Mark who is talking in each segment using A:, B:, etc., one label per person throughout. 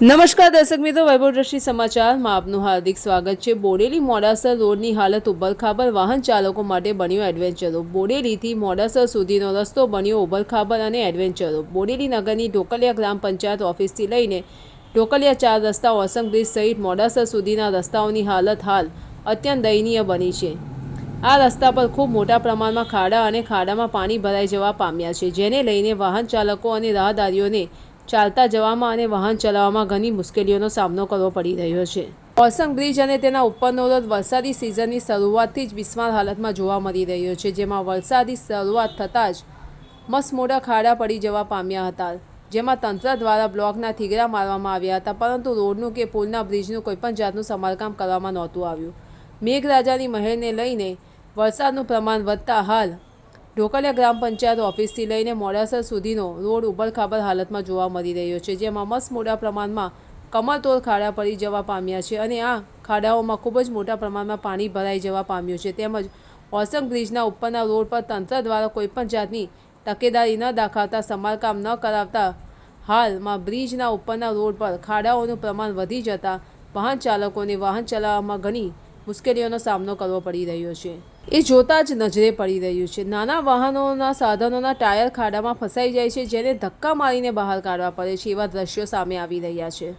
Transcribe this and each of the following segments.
A: નમસ્કાર દર્શક મિત્રો, વૈભવ દ્રષ્ટિ સમાચારમાં આપનું હાર્દિક સ્વાગત છે. બોડેલી મોડાસર રોડની હાલત ઉબરખાબર વાહન ચાલકો માટે બન્યો એડવેન્ચરો. બોડેલીથી મોડાસર સુધીનો રસ્તો બન્યો ઉબરખાબર અને એડવેન્ચરો. બોડેલી નગરની ઢોકલિયા ગ્રામ પંચાયત ઓફિસથી લઈને ઢોકલિયા ચાર રસ્તા ઓસમ બ્રિજ સહિત મોડાસર સુધીના રસ્તાઓની હાલત હાલ અત્યંત દયનીય બની છે. આ રસ્તા પર ખૂબ મોટા પ્રમાણમાં ખાડા અને ખાડામાં પાણી ભરાઈ જવા પામ્યા છે, જેને લઈને વાહન ચાલકો અને રાહદારીઓને ચાલતા જવામાં અને વાહન ચલાવવામાં ઘણી મુશ્કેલીઓનો સામનો કરવો પડી રહ્યો છે. ઓસંગ બ્રિજ અને તેના ઉપરનો રોડ વરસાદી સિઝનની શરૂઆતથી જ બિસ્માર હાલતમાં જોવા મળી રહ્યો છે, જેમાં વરસાદી શરૂઆત થતાં જ મસમોડા ખાડા પડી જવા પામ્યા હતા, જેમાં તંત્ર દ્વારા બ્લોકના થીગરા મારવામાં આવ્યા હતા, પરંતુ રોડનું કે પુલના બ્રિજનું કોઈપણ જાતનું સમારકામ કરવામાં નહોતું આવ્યું. મેઘરાજાની મહેરને લઈને વરસાદનું પ્રમાણ વધતા હાલ ઢોકલિયા ગ્રામ પંચાયત ઓફિસથી લઈને મોડાસર સુધીનો રોડ ઉબડખાબડ હાલતમાં જોવા મળી રહ્યો છે, જેમાં મસ્ત મોટા પ્રમાણમાં કમરતોડ ખાડા પડી જવા પામ્યા છે અને આ ખાડાઓમાં ખૂબ જ મોટા પ્રમાણમાં પાણી ભરાઈ જવા પામ્યું છે. તેમજ ઓસંગ બ્રિજના ઉપરના રોડ પર તંત્ર દ્વારા કોઈપણ જાતની તકેદારી ન દાખવતા, સમારકામ ન કરાવતા હાલમાં બ્રિજના ઉપરના રોડ પર ખાડાઓનું પ્રમાણ વધી જતાં વાહન ચાલકોને વાહન ચલાવવામાં ઘણી મુશ્કેલીઓનો સામનો કરવો પડી રહ્યો છે. એ જોતાં જ નજરે પડી રહ્યું છે. નાના વાહનોના સાધનોના ટાયર ખાડામાં ફસાઈ જાય છે, જેને ધક્કા મારીને બહાર કાઢવા પડે છે એવા દ્રશ્યો સામે આવી રહ્યા છે.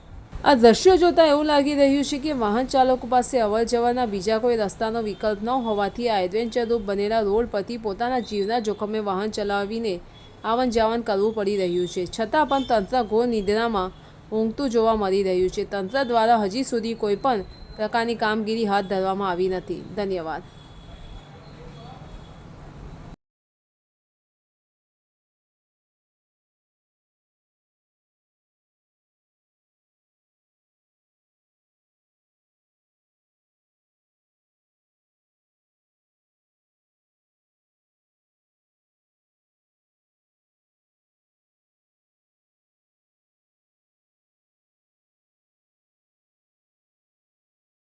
A: આ દ્રશ્યો જોતાં એવું લાગી રહ્યું છે કે વાહન ચાલકો પાસે અવર જવરના બીજા કોઈ રસ્તાનો વિકલ્પ ન હોવાથી આ એડવેન્ચરરૂપ બનેલા રોડ પરથી પોતાના જીવના જોખમે વાહન ચલાવીને આવન જાવન કરવું પડી રહ્યું છે. છતાં પણ તંત્ર ઘોર નિદ્રામાં ઊંઘતું જોવા મળી રહ્યું છે. તંત્ર દ્વારા હજી સુધી કોઈપણ પ્રકારની કામગીરી હાથ ધરવામાં આવી નથી. ધન્યવાદ.